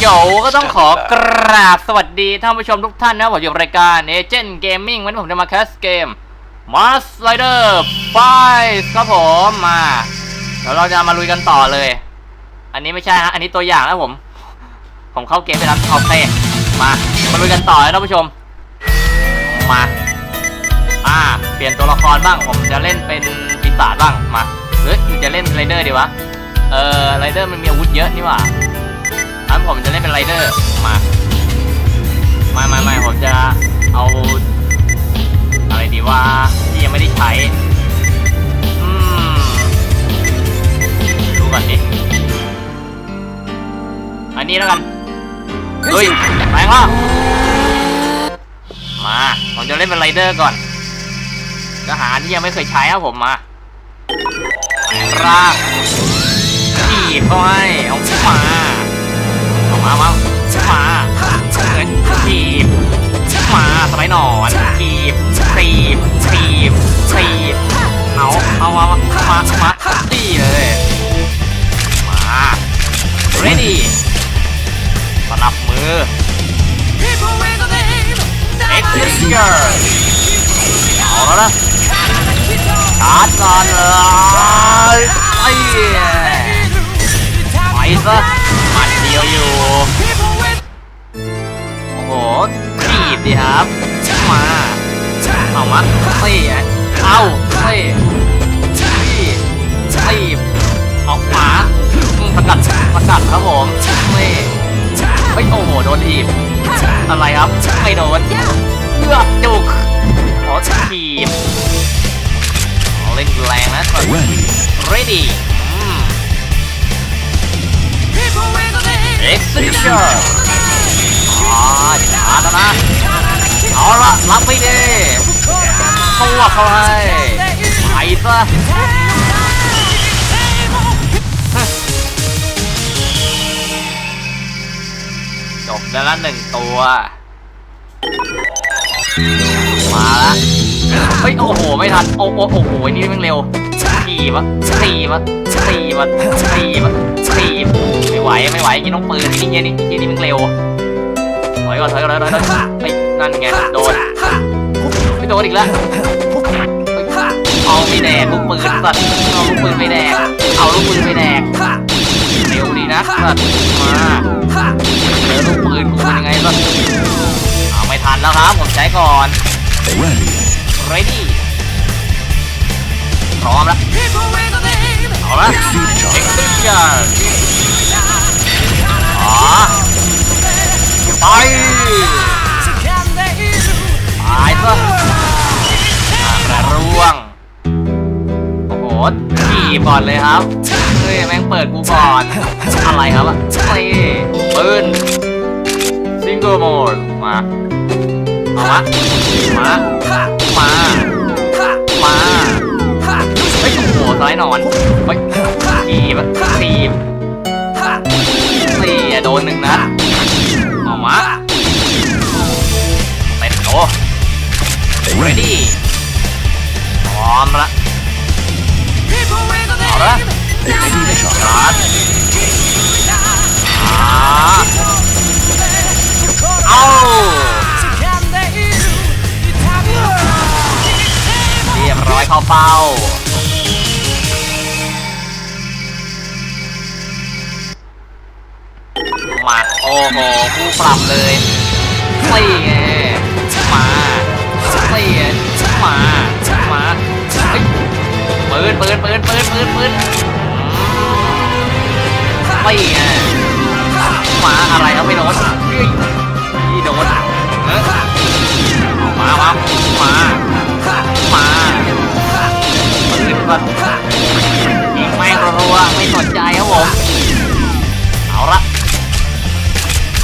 โยก็ต้องขอกราบสวัสดีท่านผู้ชมทุกท่านนะผมอยู่รายการเอเจนต์เกมมิ่งวันนี้ผมจะมาแคสเกม Mars Rider 5ครับผมมาเดี๋ยวเราจะมาลุยกันต่อเลย อันนี้ไม่ใช่ฮะอันนี้ตัวอย่างแล้วผม ผมเข้าเกมไปแล้วเอาเตมามาลุยกันต่อเลยท่านผู้ชม มาอ่าเปลี่ยนตัวละครบ้างผมจะเล่นเป็นปีศาจบ้างมาหรือจะเล่นไรเดอร์ดีวะเออไรเดอร์มันมีอาวุธเยอะนี่หว่า งั้นผมจะเล่นเป็นไรเดอร์ มาม่ไม่ไม่ผมจะเอา อะไรดีว่าที่ยังไม่ได้ใช้ อืม ดูก่อนดิ อันนี้แล้วกัน เฮ้ยแรงแล้วมา ผมจะเล่นเป็นไรเดอร์ก่อนทหาที่ยังไม่เคยใช้ครับผมมาร่างจีบเขาให้เอามา มามามาเงินจีบมาสมัยหนอนจีบจีบจีบจีบเอาเอามามามาดีเลยมา ready สนับมือ Executor เอาแล้วนะชาร์จก่อนเลยไอ้ไปซะ เดียวอยู่ โอ้โหจีบดิครับ มา เอามาเฮ้ยเอาเฮ้ยจีบจีบออกขวาอืมสกัดสกัดครับผมเฮ้ยเฮ้ยโอ้โห โดนทีบอะไรครับ ไม่โดนเอื้อจุกขอทีบเอาเล่นแรงนะ Ready. ready อืม execution อ๋อชาร์จแล้วนะ เอาละรับไม่ดีตัวเขาให้ไปซะจบแล้วละหนึ่งตัว มาละเฮ้ยโอ้โห ไม่ทัน โอ้โหโอ้โหนี่มันเร็วสี่วะสี่วะสี่วะสี่วะสี่ ไหวไม่ไหวกินน้องปืนนี่เงี้ยนี่นี่นี่มันเร็วถอยก่อนถอยก่อนถอยก่อนถอยก่อนเฮ้ยนั่นไงโดนไม่โดนอีกแล้วเอาไม่แดกลูกปืนสัตว์เอาลูกปืนไปแดกเอาลูกปืนไปแดกเร็วดีนะสัตว์มาเจอลูกปืนกูเป็นยังไงสัตว์เอาไม่ทันแล้วครับผมใช้ก่อน ready พร้อมแล้วเอาละ Execution. Execution อ๋อไปตายซะกระร่วง โอ้โหขี่ก่อนเลยครับ เฮ้ย แม่งเปิดกูก่อน อะไรครับอะเฮ้ปืน single mode มาเอามามามามาเฮ้ยโอ้โหสไลด์หนอนเฮ้ยทีบทีบสี่ นหนึ่งนัดเอามาเป็นโต ready พร้อมละเอาละ Execution. ชาร์จอ่าเอาเรียบร้อยเข้าเป้ามา โอ้โหผู้ปรับเลยไม่ไงมาไม่ไงมามาเฮ้ยปืนปืนปืนปืนปืนปืนไม่ไงมาอะไรครับไม่โดนเฮ้ยนี่โดนเออมามามามาปืนก่อนยิงแม่งรัวไม่สนใจครับผม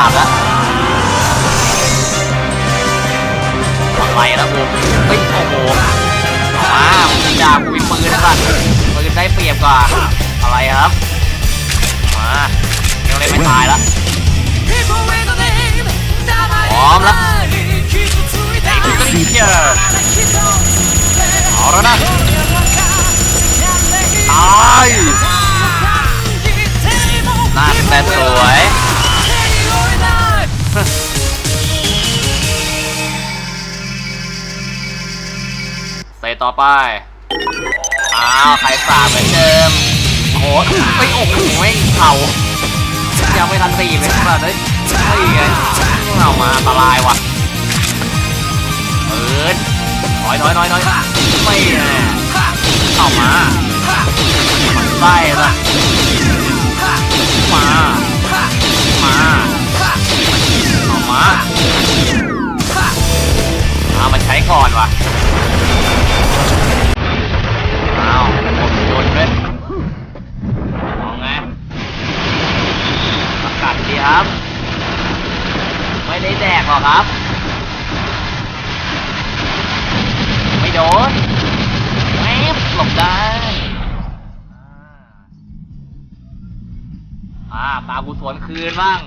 าบแล้วอะไรแล้วกูเฮ้ยโอ้โหมามีดาบกูมีปืนนะก่อนปืนได้เปรียบกว่าอะไรครับมายังเล่นไม่ตายแล้วพร้อมแล้วไอ้คุณเชียร์เอาแล้วนะ ต่อไป อ้าวไข่สามเหมือนเดิมโอ้โหไม่โอ้โหไม่เข่ายังไม่ทันตีเลยขนาดนี้ไอ้ไงเอามาอันตรายว่ะเปิดถอยถอยถอยถอยไม่แน่เข้ามามันไส้ละมา มาเอามา ครับ ไม่โดนแมบหลบได้อ่าตามกูสวนคืนบ้าง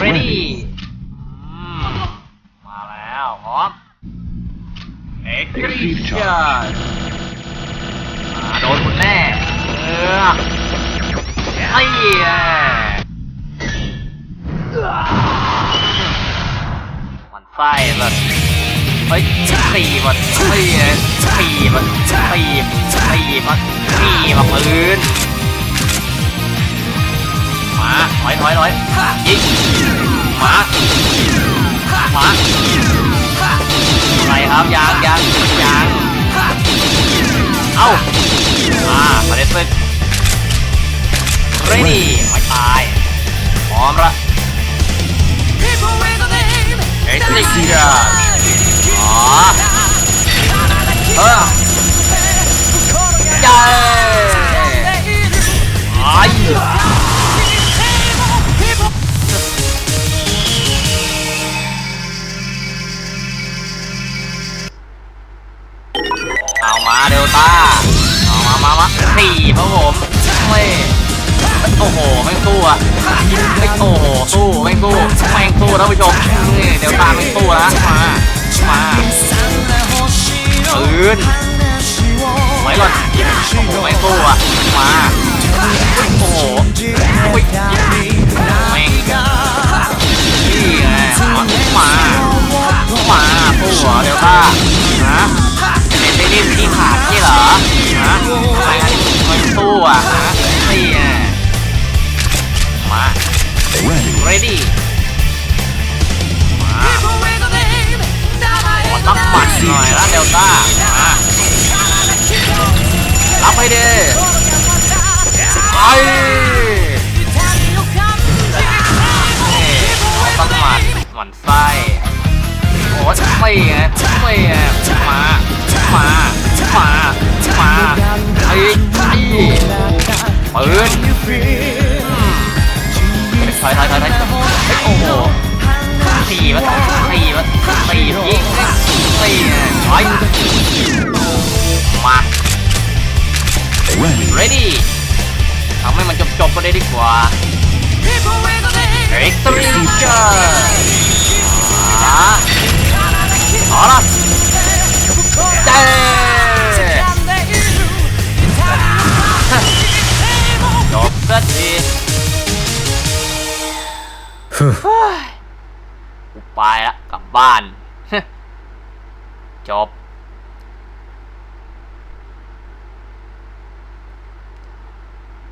ready อืมมาแล้วพร้อม execution อ่าโดนคุณแน่เออไอ้ ไส้เลยเฮ้ยตีมันเฮ้ยตีมันตีตีมันตีมันปืนมาถอยถอยถอยยิงมามาอะไรครับยางยางยางเอ้าอ่ามาเล่นซึก ready ไม่ตายพร้อมละ เอามาเดลต้าเอามามามาสี่ครับผมเว้ยโอ้โหไม่สู้อะไม่โอ้โหสู้ไม่สู้แม่งสู้ท่านผู้ชมนี่เดลต้าไม่สู้แล้วมามาปืนไว้ก่อนโอ้โหไม่สู้อะมาโอ้โหอุ๊ยแม่งนี่ไงมามาสู้เหรอเดลต้าฮะ เป็นที่ขาดที่เหรอฮะทำไมอันนี้มันสู้อะฮะนี่ไงมา ready มาขอตั้งหมัดหน่อยนะเดลต้ามารับไปดิไอ้อตั้งหมัดหมันไส้โอ้ยไม่ไงไม่ไงมา มามามาไอ้ไอ้ปืนถอยถอยถอยถอยโอ้โหสี่วะสี่วะสี่ยิงสี่ถอยมา Ready. ทำให้มันจบจบกันเลยดีกว่า execution อ่าเอาละ ไปละกลับบ้าน จบ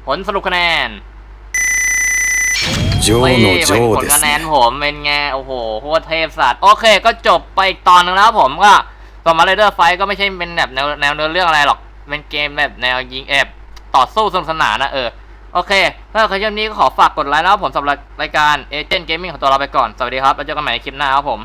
ผลสรุปคะแนนโจโนโจผคะแนนผมเป็นไง โอ้โหโคตรเทพสัตว์ โอเค ก็จบไปตอนนึงแล้วผมก็สมาร์เลเดอร์ไฟก็ไม่ใช่เป็นแบบแนวแนวเรื่องอะไรหรอก เป็นเกมแบบแนวยิงแอบต่อสู้สนุกสนานนะเออ โอเค ถ้าใครชอบนี้ก็ขอฝากกดไลค์แล้วผมสำหรับรายการเอเจนต์เกมมิ่งของตัวเราไปก่อน สวัสดีครับ แล้วเจอกันใหม่ในคลิปหน้าครับผม